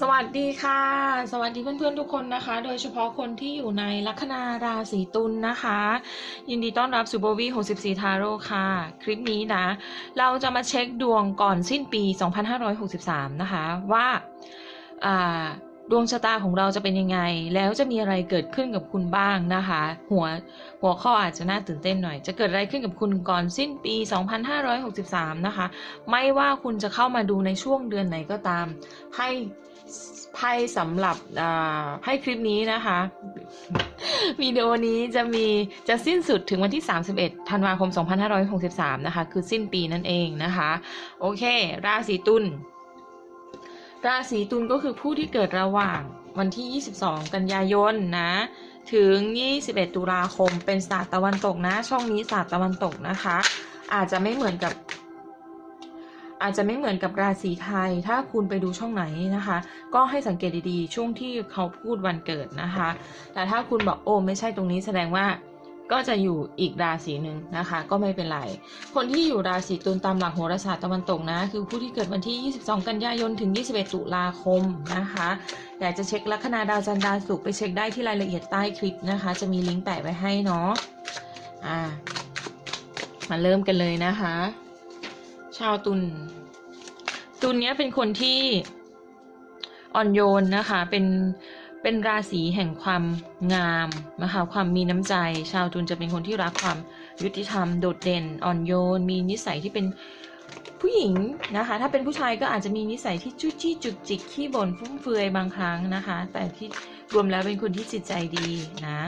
สวัสดีค่ะ สวัสดีเพื่อนๆทุกคนนะคะ โดยเฉพาะคนที่อยู่ในลัคนาราศีตุลนะคะ ยินดีต้อนรับสู่โบวี่64 ทาโร่ค่ะ คลิปนี้นะ เราจะมาเช็คดวงก่อนสิ้นปี 2563 นะคะ ว่าดวงชะตาของเราจะเป็นยังไง แล้วจะมีอะไรเกิดขึ้นกับคุณบ้างนะคะ หัวหัวข้ออาจจะน่าตื่นเต้นหน่อย จะเกิดอะไรขึ้นกับคุณก่อนสิ้นปี 2563 นะคะ ไม่ว่าคุณจะเข้ามาดูในช่วงเดือนไหนก็ตามไพ่ ไพ่สำหรับอ่าไพ่คลิปนี้นะคะวิดีโอนี้จะมีจะสิ้นสุดถึงวันที่ 31 ธันวาคม 2563 นะคะ คือสิ้นปีนั่นเองนะคะ โอเค ราศีตุลราศีตุลก็คือผู้ที่เกิดระหว่างวันที่ 22 กันยายนนะ ถึง 21 ตุลาคมเป็นศาสตร์ตะวันตกนะ ช่องนี้ศาสตร์ตะวันตกนะคะ อาจจะไม่เหมือนกับ อาจจะไม่เหมือนกับราศีไทย ถ้าคุณไปดูช่องไหนนะคะ ก็ให้สังเกตดีๆ ช่วงที่เขาพูดวันเกิดนะคะ แต่ถ้าคุณบอกโอ้ไม่ใช่ตรงนี้แสดงว่าก็จะอยู่อีกราศีหนึ่งนะคะ ก็ไม่เป็นไร คนที่อยู่ราศีตุลตามหลักโหราศาสตร์ตะวันตกนะ คือผู้ที่เกิดวันที่ 22 กันยายนถึง 21 ตุลาคมนะคะอยากจะเช็คลัคนาดาวจันทร์ดาวศุกร์ไปเช็คได้ที่รายละเอียดใต้คลิปนะคะ จะมีลิงก์แปะไว้ให้เนาะอ่ามาเริ่มกันเลยนะคะ ชาวตุลตุลเนี้ยเป็นคนที่อ่อนโยนนะคะ เป็นเป็นราศีแห่งความงามนะคะความมีน้ำใจ ชาวตุลจะเป็นคนที่รักความยุติธรรมโดดเด่นอ่อนโยน มีนิสัยที่เป็นผู้หญิงนะคะ ถ้าเป็นผู้ชายก็อาจจะมีนิสัยที่จุ้จี้จุกจิกขี้บ่นฟุ่มเฟือยบางครั้งนะคะ แต่ที่รวมแล้วเป็นคนที่จิตใจดีนะ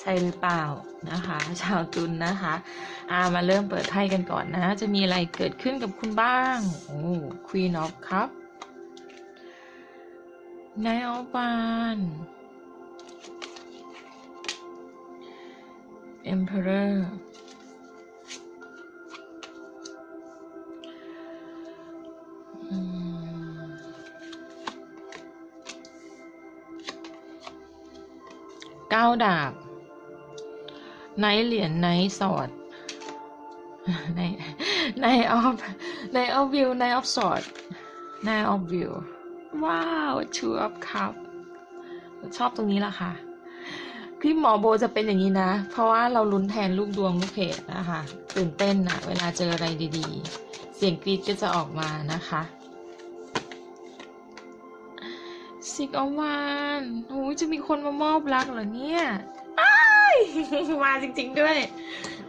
ใช่หรือเปล่านะคะ ชาวตุลนะคะอามาเริ่มเปิดไพ่กันก่อนนะ จะมีอะไรเกิดขึ้นกับคุณบ้างโอ้ Queen of Cup Knight of Wands Emperor อืมเก้าดาบ ไนท์เหรียญไนท์สอดในในออฟในออฟวิวในออฟสอดในออฟวิวว้าว two of cup ชอบตรงนี้ละค่ะพี่หมอโบจะเป็นอย่างนี้นะ เพราะว่าเราลุ้นแทนลูกดวงลูกเพจนะคะตื่นเต้นนะเวลาเจออะไรดีๆ เสียงกรีดก็จะออกมานะคะสิกอวานโอ้จะมีคนมามอบรักเหรอเนี่ย มาจริงๆด้วย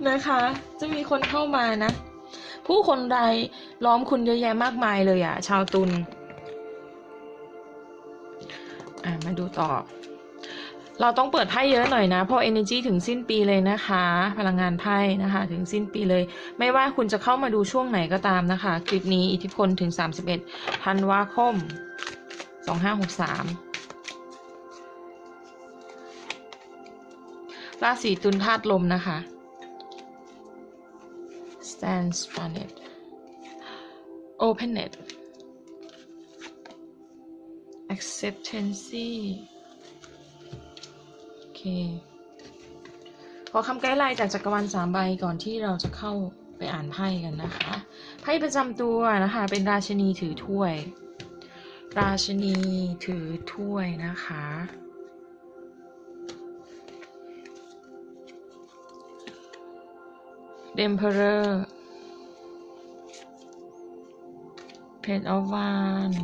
นะคะ จะมีคนเข้ามานะ ผู้คนใดล้อมคุณเยอะแยะมากมายเลยอะชาวตุลอะมาดูต่อ เราต้องเปิดไพ่เยอะหน่อยนะ เพราะ energy ถึงสิ้นปีเลยนะคะ พลังงานไพ่นะคะ ถึงสิ้นปีเลย ไม่ว่าคุณจะเข้ามาดูช่วงไหนก็ตามนะคะ คลิปนี้อิทธิพลถึง 31ธันวาคม 2563 ราศีตุลธาตุลมนะคะ stands on it open it acceptance โอเค ขอคำไกด์ไลน์จากจักรวาลสามใบก่อนที่เราจะเข้าไปอ่านไพ่กันนะคะ ไพ่ประจำตัวนะคะ เป็นราชนีถือถ้วย ราชนีถือถ้วยนะคะ The Emperor Page of Wands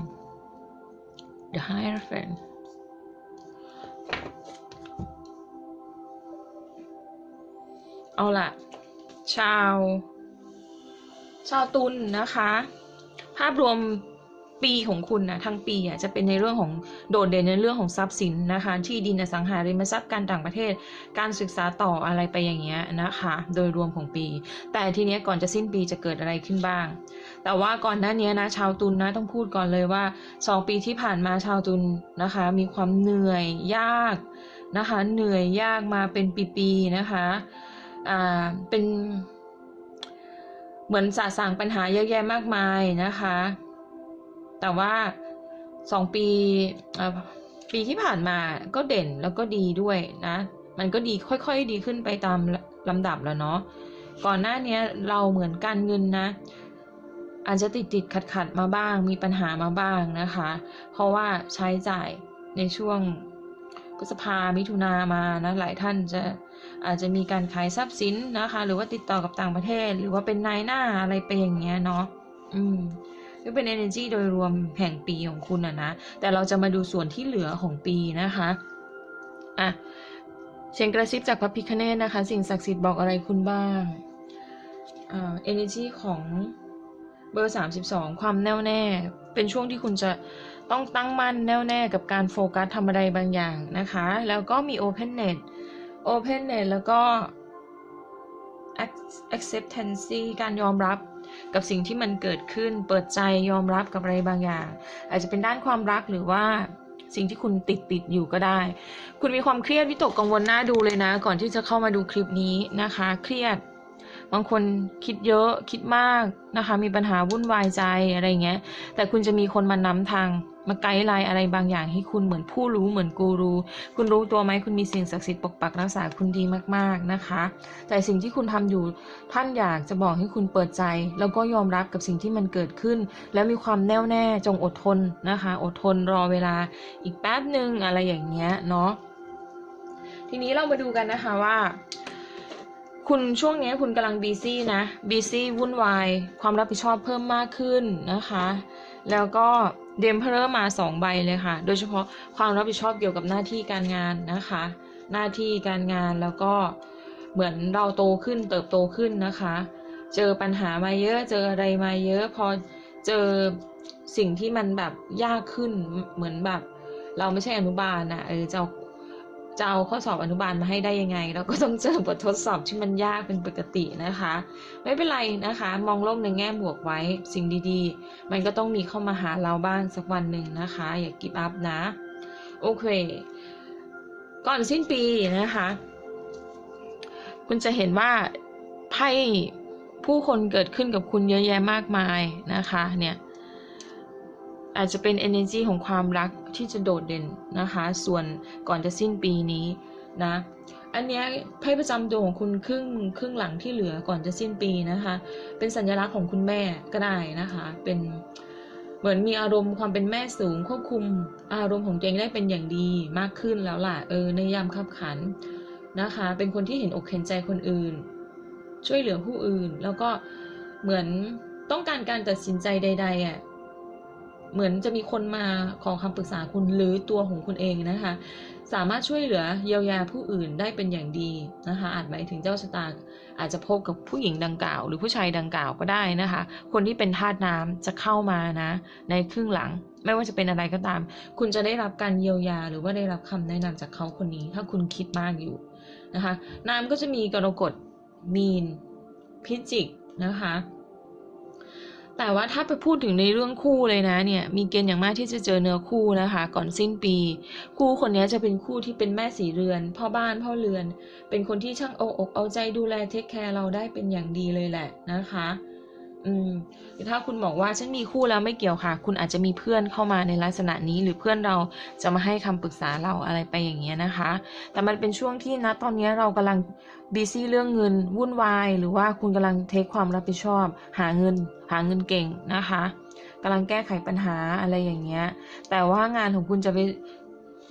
The Hierophant เอาละชาว ชาวตุลนนะคะ ภาพรวม ปีของคุณนะทั้งปีอะจะเป็นในเรื่องของโดดเด่นในเรื่องของทรัพย์สินนะคะ ที่ดินอสังหาริมทรัพย์การต่างประเทศ การศึกษาต่ออะไรไปอย่างเงี้ยนะคะ โดยรวมของปี แต่ทีเนี้ยก่อนจะสิ้นปีจะเกิดอะไรขึ้นบ้าง แต่ว่าก่อนหน้านี้นะชาวตุลนนะต้องพูดก่อนเลยว่าสองปีที่ผ่านมาชาวตุลนนะคะ มีความเหนื่อยยากนะคะ เหนื่อยยากมาเป็นปีๆนะคะอ่าเป็นเหมือนสะสางปัญหาเยอะแยะมากมายนะคะ แต่ว่าสองปีปีที่ผ่านมาก็เด่นแล้วก็ดีด้วยนะ มันก็ดีค่อยๆดีขึ้นไปตามลำดับแล้วเนาะก่อนหน้านี้เราเหมือนการเงินนะ อาจจะติดติดขัดขัดมาบ้าง มีปัญหามาบ้างนะคะ เพราะว่าใช้จ่ายในช่วงพฤษภามิถุนามานะหลายท่านจะอาจจะมีการขายทรัพย์สินนะคะ หรือว่าติดต่อกับต่างประเทศ หรือว่าเป็นนายหน้าอะไรไปอย่างเงี้ยเนาะอืม ก็เป็น energy โดยรวมแห่งปีของคุณอะนะ แต่เราจะมาดูส่วนที่เหลือของปีนะคะอะเสียงกระซิบจากพระพิคเนตนะคะ สิ่งศักดิ์สิทธิ์บอกอะไรคุณบ้างอ่า energy ของเบอร์ 32 ความแน่วแน่ เป็นช่วงที่คุณจะต้องตั้งมั่นแน่วแน่กับการโฟกัสทำอะไรบางอย่างนะคะ แล้วก็มี openness openness แล้วก็ acceptance การยอมรับ กับสิ่งที่มันเกิดขึ้น เปิดใจยอมรับกับอะไรบางอย่าง อาจจะเป็นด้านความรักหรือว่าสิ่งที่คุณติดติดอยู่ก็ได้ คุณมีความเครียดวิตกกังวลน่าดูเลยนะ ก่อนที่จะเข้ามาดูคลิปนี้นะคะ เครียด บางคนคิดเยอะคิดมากนะคะ มีปัญหาวุ่นวายใจอะไรเงี้ย แต่คุณจะมีคนมานำทาง มาไกด์ไลน์อะไรบางอย่างให้คุณเหมือนผู้รู้เหมือนกูรูคุณรู้ตัวไหมคุณมีสิ่งศักดิ์สิทธิ์ปกปักรักษาคุณดีมากๆนะคะ แต่สิ่งที่คุณทำอยู่ท่านอยากจะบอกให้คุณเปิดใจ แล้วก็ยอมรับกับสิ่งที่มันเกิดขึ้น แล้วมีความแน่วแน่จงอดทนนะคะ อดทนรอเวลาอีกแป๊บหนึ่งอะไรอย่างเงี้ยเนาะทีนี้เรามาดูกันนะคะว่าคุณช่วงนี้คุณกำลังบีซี่นะบีซี่วุ่นวาย ความรับผิดชอบเพิ่มมากขึ้นนะคะ แล้วก็ เดมเพลอร์มาสองใบเลยค่ะ โดยเฉพาะความรับผิดชอบเกี่ยวกับหน้าที่การงานนะคะ หน้าที่การงานแล้วก็เหมือนเราโตขึ้นเติบโตขึ้นนะคะ เจอปัญหามาเยอะ เจออะไรมาเยอะ พอเจอสิ่งที่มันแบบยากขึ้นเหมือนแบบ เราไม่ใช่อนุบาลนะเออจะ จะเอาข้อสอบอนุบาลมาให้ได้ยังไง เราก็ต้องเจอบททดสอบที่มันยากเป็นปกตินะคะ ไม่เป็นไรนะคะ มองโลกในแง่บวกไว้สิ่งดีๆ มันก็ต้องมีเข้ามาหาเราบ้างสักวันหนึ่งนะคะ อย่ากิบอัพนะ โอเค ก่อนสิ้นปีนะคะ คุณจะเห็นว่าไพ่ผู้คนเกิดขึ้นกับคุณเยอะแยะมากมายนะคะ เนี่ย อาจจะเป็น energy ของความรักที่จะโดดเด่นนะคะ ส่วนก่อนจะสิ้นปีนี้นะอันเนี้ยไพ่ประจำตัวของคุณครึ่งครึ่งหลังที่เหลือก่อนจะสิ้นปีนะคะ เป็นสัญลักษณ์ของคุณแม่ก็ได้นะคะ เป็นเหมือนมีอารมณ์ความเป็นแม่สูงควบคุมอารมณ์ของตัวเองได้เป็นอย่างดีมากขึ้นแล้วล่ะเออในยามขับขันนะคะ เป็นคนที่เห็นอกเห็นใจคนอื่น ช่วยเหลือผู้อื่น แล้วก็เหมือนต้องการการตัดสินใจใดๆอะ เหมือนจะมีคนมาขอคำปรึกษาคุณหรือตัวของคุณเองนะคะ สามารถช่วยเหลือเยียวยาผู้อื่นได้เป็นอย่างดีนะคะ อาจหมายถึงเจ้าชะตา อาจจะพบกับผู้หญิงดังกล่าว หรือผู้ชายดังกล่าวก็ได้นะคะ คนที่เป็นทาสน้ำจะเข้ามานะ ในครึ่งหลัง ไม่ว่าจะเป็นอะไรก็ตาม คุณจะได้รับการเยียวยา หรือว่าได้รับคำแนะนำจากเขาคนนี้ ถ้าคุณคิดมากอยู่นะคะ น้ำก็จะมีกรกฎมีนพิจิกนะคะ แต่ว่าถ้าไปพูดถึงในเรื่องคู่เลยนะเนี่ยมีเกณฑ์อย่างมากที่จะเจอเนื้อคู่นะคะ ก่อนสิ้นปี คู่คนนี้จะเป็นคู่ที่เป็นแม่สีเรือน พ่อบ้านพ่อเรือน เป็นคนที่ช่างเอาอกเอาใจดูแลเทคแคร์เราได้เป็นอย่างดีเลยแหละนะคะ อืมถ้าคุณบอกว่าฉันมีคู่แล้วไม่เกี่ยวค่ะ คุณอาจจะมีเพื่อนเข้ามาในลักษณะนี้หรือเพื่อนเราจะมาให้คำปรึกษาเราอะไรไปอย่างเงี้ยนะคะ แต่มันเป็นช่วงที่นะตอนนี้เรากำลังบีซี่เรื่องเงินวุ่นวาย หรือว่าคุณกำลังเทคความรับผิดชอบ หาเงิน หาเงินเก่งนะคะกำลังแก้ไขปัญหาอะไรอย่างเงี้ย แต่ว่างานของคุณจะไป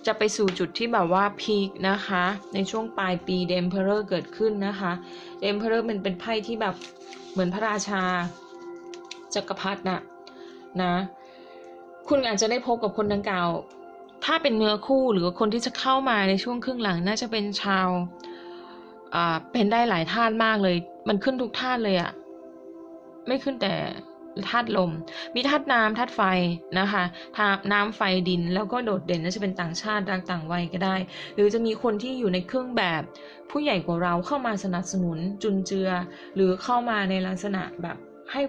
จะไปสู่จุดที่แบบว่าพีคนะคะ ในช่วงปลายปีเดมเพอร์เกิดขึ้นนะคะเดมเพอร์มันเป็นไพ่ที่แบบเหมือนพระราชา จักรพรรดิน่ะนะ คุณอาจจะได้พบกับคนดังกล่าว ถ้าเป็นเนื้อคู่หรือคนที่จะเข้ามาในช่วงครึ่งหลัง น่าจะเป็นชาวอ่าเป็นได้หลายธาตุมากเลย มันขึ้นทุกธาตุเลยอะไม่ขึ้นแต่ธาตุลม มีธาตุน้ำธาตุไฟนะคะธาตุน้ำไฟดิน แล้วก็โดดเด่นน่าจะเป็นต่างชาติต่างวัยก็ได้ หรือจะมีคนที่อยู่ในเครื่องแบบ ผู้ใหญ่กว่าเราเข้ามาสนับสนุนจุนเจือ หรือเข้ามาในลักษณะแบบให้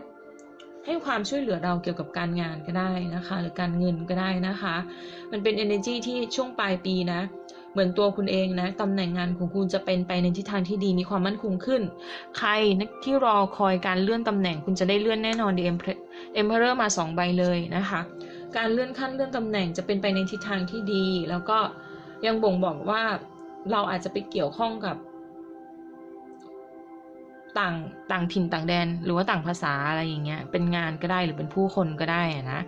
ให้ความช่วยเหลือเราเกี่ยวกับการงานก็ได้นะคะ หรือการเงินก็ได้นะคะ มันเป็น energy ที่ช่วงปลายปีนะ เหมือนตัวคุณเองนะตำแหน่งงานของคุณจะเป็นไปในทิศทางที่ดีมีความมั่นคงขึ้น ใครนะที่รอคอยการเลื่อนตำแหน่งคุณจะได้เลื่อนแน่นอน The Emperor มาสองใบเลยนะคะ การเลื่อนขั้นเลื่อนตำแหน่งจะเป็นไปในทิศทางที่ดี แล้วก็ยังบ่งบอกว่าเราอาจจะไปเกี่ยวข้องกับ ต่างต่างถิ่นต่างแดน หรือว่าต่างภาษาอะไรอย่างเงี้ยเป็นงานก็ได้หรือเป็นผู้คนก็ได้นะ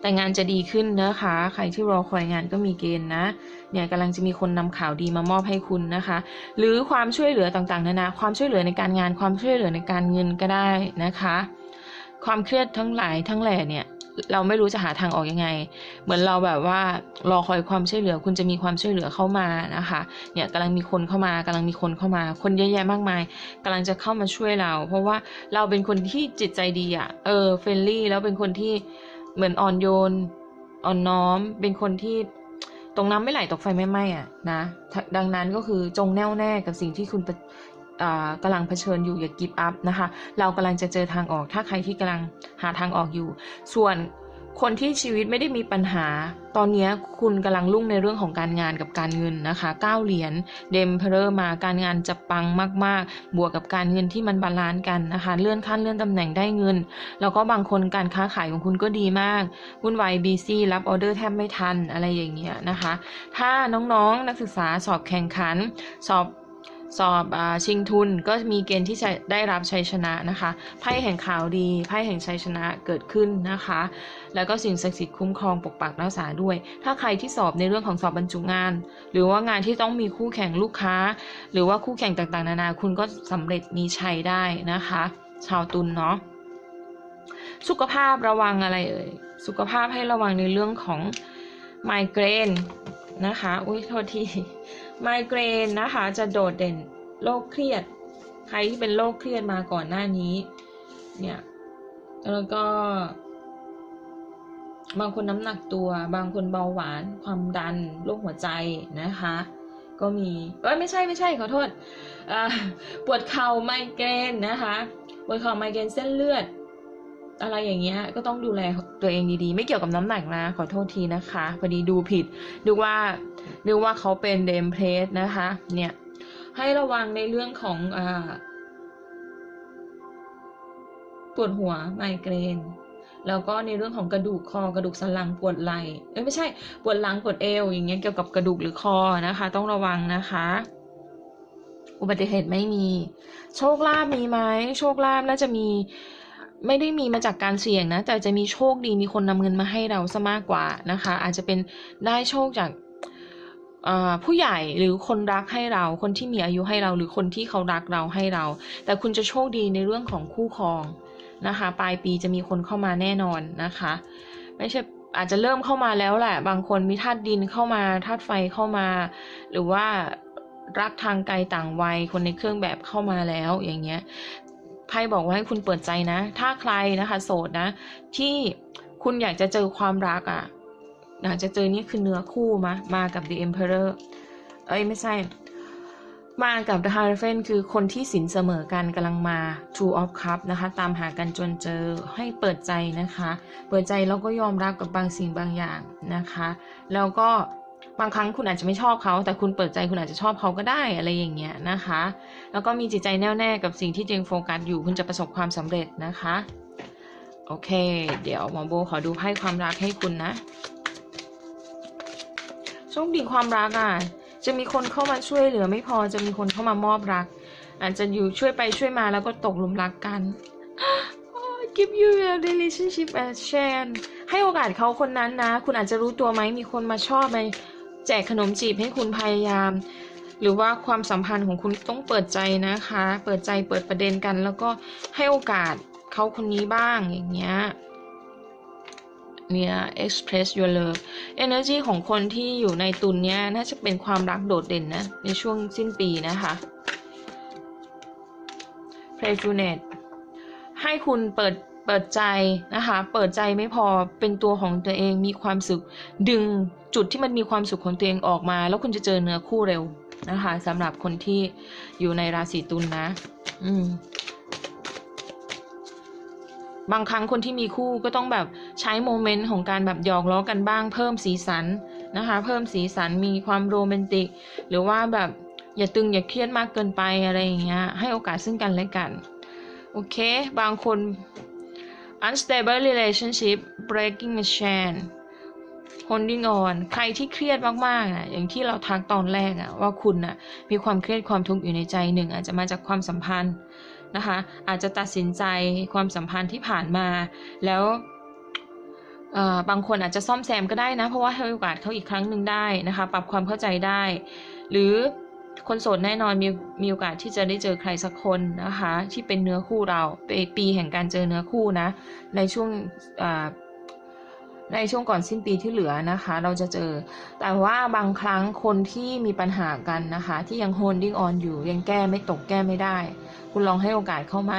แต่งานจะดีขึ้นนะคะ ใครที่รอคอยงานก็มีเกณฑ์นะ เนี่ยกำลังจะมีคนนำข่าวดีมามอบให้คุณนะคะ หรือความช่วยเหลือต่างๆนานาความช่วยเหลือในการงานความช่วยเหลือในการเงินก็ได้นะคะ ความเครียดทั้งหลายทั้งแหล่เนี่ย เราไม่รู้จะหาทางออกยังไง เหมือนเราแบบว่ารอคอยความช่วยเหลือ คุณจะมีความช่วยเหลือเข้ามานะคะเนี่ยกำลังมีคนเข้ามากำลังมีคนเข้ามา คนเยอะแยะมากมายกำลังจะเข้ามาช่วยเรา เพราะว่าเราเป็นคนที่จิตใจดีอะ่ะเออเฟรนลี่แล้วเป็นคนที่เหมือนอ่อนโยนอ่อนน้อม เป็นคนที่ตรงน้ำไม่ไหลตกไฟไม่ไหม้อะนะ ดังนั้นก็คือจงแน่วแน่กับสิ่งที่คุณ กำลังเผชิญอยู่อย่ากิฟต์อัพนะคะ เรากำลังจะเจอทางออก ถ้าใครที่กำลังหาทางออกอยู่ ส่วนคนที่ชีวิตไม่ได้มีปัญหา ตอนนี้คุณกำลังรุ่งในเรื่องของการงานกับการเงินนะคะเก้าเหรียญเดมเพลอร์มาการงานจะปังมาก ๆ บวกกับการเงินที่มันบาลานซ์กันนะคะ เลื่อนขั้นเลื่อนตำแหน่งได้เงิน แล้วก็บางคนการค้าขายของคุณก็ดีมากวุ่นวายบีซี่รับออเดอร์แทบไม่ทันอะไรอย่างเงี้ยนะคะ ถ้าน้องๆนักศึกษาสอบแข่งขัน สอบ สอบอชิงทุนก็มีเกณฑ์ที่จะได้รับชัยชนะนะคะไพ่แห่งข่าวดีไพ่แห่งชัยชนะเกิดขึ้นนะคะ แล้วก็สิ่งศักดิ์สิทธิ์คุ้มครองปกปักรักษาด้วย ถ้าใครที่สอบในเรื่องของสอบบรรจุงาน หรือว่างานที่ต้องมีคู่แข่งลูกค้า หรือว่าคู่แข่งต่างๆ นานาคุณก็สำเร็จมีชัยได้นะคะ ชาวตุลเนาะสุขภาพระวังอะไรเอ่ยสุขภาพให้ระวังในเรื่องของไมเกรน นะคะ อุ้ยโทษที ไมเกรนนะคะ จะโดดเด่นโรคเครียด ใครที่เป็นโรคเครียดมาก่อนหน้านี้ เนี่ย แล้วก็ บางคนน้ำหนักตัว บางคนเบาหวาน ความดัน โรคหัวใจนะคะ ก็มี เอ้ยไม่ใช่ไม่ใช่ขอโทษ ปวดเข่าไมเกรนนะคะ ปวดเข่าไมเกรนเส้นเลือด อะไรอย่างเงี้ยก็ต้องดูแลตัวเองดีๆ ไม่เกี่ยวกับน้ำหนักนะ ขอโทษทีนะคะพอดีดูผิดดูว่าดูว่าเขาเป็นเดมเพลสนะคะ เนี่ย ให้ระวังในเรื่องของอ่าปวดหัวไมเกรนแล้วก็ในเรื่องของกระดูกคอกระดูกสันหลังปวดไหล่เอ้ยไม่ใช่ปวดหลังปวดเอวอย่างเงี้ยเกี่ยวกับกระดูกหรือคอนะคะ ต้องระวังนะคะ อุบัติเหตุไม่มี โชคลาภมีไหมโชคลาภน่าจะมี ไม่ได้มีมาจากการเสี่ยงนะ แต่จะมีโชคดีมีคนนำเงินมาให้เราซะมากกว่านะคะ อาจจะเป็นได้โชคจากผู้ใหญ่หรือคนรักให้เรา คนที่มีอายุให้เราหรือคนที่เขารักเราให้เรา แต่คุณจะโชคดีในเรื่องของคู่ครองนะคะ ปลายปีจะมีคนเข้ามาแน่นอนนะคะ ไม่ใช่อาจจะเริ่มเข้ามาแล้วแหละ บางคนมีธาตุดินเข้ามาธาตุไฟเข้ามา หรือว่ารักทางไกลต่างวัยคนในเครื่องแบบเข้ามาแล้วอย่างเงี้ย ไพ่บอกว่าให้คุณเปิดใจนะ ถ้าใครนะคะ โสดนะ ที่คุณอยากจะเจอความรักอะ่ะอยากจะเจอนี่คือเนื้อคู่มามากับ The Emperor เอ้ยไม่ใช่ มากับ The Hierophant คือคนที่สินเสมอกันกำลังมา Two of Cup นะคะ ตามหากันจนเจอให้เปิดใจนะคะ เปิดใจแล้วก็ยอมรับกับบางสิ่งบางอย่างนะคะ แล้วก็ บางครั้งคุณอาจจะไม่ชอบเขา แต่คุณเปิดใจคุณอาจจะชอบเขาก็ได้อะไรอย่างเงี้ยนะคะ แล้วก็มีจิตใจแน่วแน่กับสิ่งที่ตัวเองโฟกัสอยู่คุณจะประสบความสำเร็จนะคะ โอเค เดี๋ยวหมอโบขอดูไพ่ความรักให้คุณนะโชคดีความรักอะจะมีคนเข้ามาช่วยเหลือไม่พอจะมีคนเข้ามามอบรัก อาจจะอยู่ช่วยไปช่วยมาแล้วก็ตกหลุมรักกัน give you a relationship as chance ให้โอกาสเขาคนนั้นนะ คุณอาจจะรู้ตัวไหมมีคนมาชอบไหม แจกขนมจีบให้คุณพยายาม หรือว่าความสัมพันธ์ของคุณต้องเปิดใจนะคะ เปิดใจเปิดประเด็นกัน แล้วก็ให้โอกาสเขาคนนี้บ้างอย่างเงี้ยเนี่ย express your love energy ของคนที่อยู่ในตุนเนี้ยน่าจะเป็นความรักโดดเด่นนะ ในช่วงสิ้นปีนะคะ playfulness ให้คุณเปิด เปิดใจนะคะ เปิดใจไม่พอเป็นตัวของตัวเองมีความสุข ดึงจุดที่มันมีความสุขของตัวเองออกมา แล้วคุณจะเจอเนื้อคู่เร็วนะคะสำหรับคนที่อยู่ในราศีตุลนนะ อืมบางครั้งคนที่มีคู่ก็ต้องแบบใช้โมเมนต์ของการแบบหยอกล้อกันบ้างเพิ่มสีสันนะคะ เพิ่มสีสันมีความโรแมนติก หรือว่าแบบอย่าตึงอย่าเครียดมากเกินไปอะไรอย่างเงี้ยให้โอกาสซึ่งกันและกัน โอเค บางคน unstable relationship breaking a chain holding on ใครที่เครียดมากๆอะอย่างที่เราทักตอนแรกอะว่าคุณอะมีความเครียดความทุกข์อยู่ในใจหนึ่งอาจจะมาจากความสัมพันธ์นะคะอาจจะตัดสินใจความสัมพันธ์ที่ผ่านมา แล้วเอ่อบางคนอาจจะซ่อมแซมก็ได้นะ เพราะว่าให้โอกาสเขาอีกครั้งหนึ่งได้นะคะ ปรับความเข้าใจได้ หรือ คนโสดแน่นอนมีมีโอกาสที่จะได้เจอใครสักคนนะคะ ที่เป็นเนื้อคู่เราเปปีแห่งการเจอเนื้อคู่นะ ในช่วงอ่าในช่วงก่อนสิ้นปีที่เหลือนะคะ เราจะเจอ แต่ว่าบางครั้งคนที่มีปัญหากันนะคะ ที่ยัง holding on อยู่ยังแก้ไม่ตกแก้ไม่ได้ คุณลองให้โอกาสเขาไหม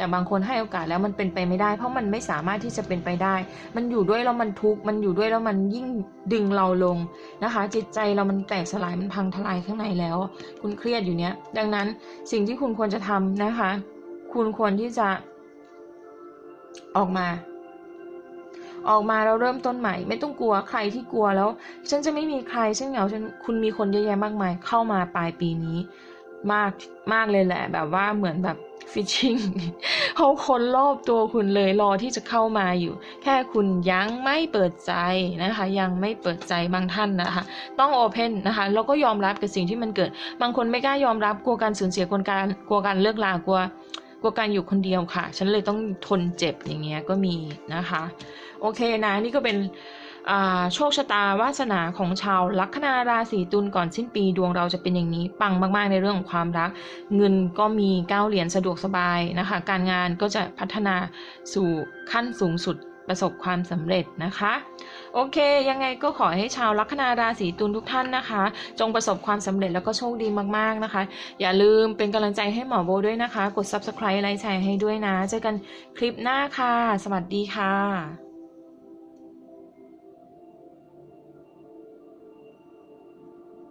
แต่บางคนให้โอกาสแล้วมันเป็นไปไม่ได้ เพราะมันไม่สามารถที่จะเป็นไปได้ มันอยู่ด้วยแล้วมันทุกข์มันอยู่ด้วยแล้วมันยิ่งดึงเราลงนะคะ จิตใจเรามันแตกสลายมันพังทลายข้างในแล้ว คุณเครียดอยู่เนี้ยดังนั้นสิ่งที่คุณควรจะทำนะคะ คุณควรที่จะออกมาออกมาแล้วเริ่มต้นใหม่ ไม่ต้องกลัวใครที่กลัวแล้ว ฉันจะไม่มีใครฉันเหงาฉันคุณมีคนเยอะแยะมากมาย เข้ามาปลายปีนี้ มากมากเลยแหละ แบบว่าเหมือนแบบฟิชชิงเขาคนรอบตัวคุณเลยรอที่จะเข้ามาอยู่ แค่คุณยังไม่เปิดใจนะคะ ยังไม่เปิดใจบางท่านนะคะ ต้องโอเพนนะคะแล้วก็ยอมรับกับสิ่งที่มันเกิด บางคนไม่กล้ายอมรับกลัวการสูญเสียกลัวการกลัวการเลิกลากลัวกลัวการอยู่คนเดียวค่ะ ฉันเลยต้องทนเจ็บอย่างเงี้ยก็มีนะคะ โอเคนะนี่ก็เป็น โชคชะตาวาสนาของชาวลัคนาราศีตุลก่อนสิ้นปีดวงเราจะเป็นอย่างนี้ ปังมาก ๆ ในเรื่องของความรัก เงินก็มีเก้าเหรียญสะดวกสบายนะคะ การงานก็จะพัฒนาสู่ขั้นสูงสุดประสบความสำเร็จนะคะโอเค ยังไงก็ขอให้ชาวลัคนาราศีตุลทุกท่านนะคะ จงประสบความสำเร็จแล้วก็โชคดีมากๆนะคะ อย่าลืมเป็นกำลังใจให้หมอโบด้วยนะคะ กด subscribe ไลค์แชร์ให้ด้วยนะ เจอกันคลิปหน้าค่ะ สวัสดีค่ะ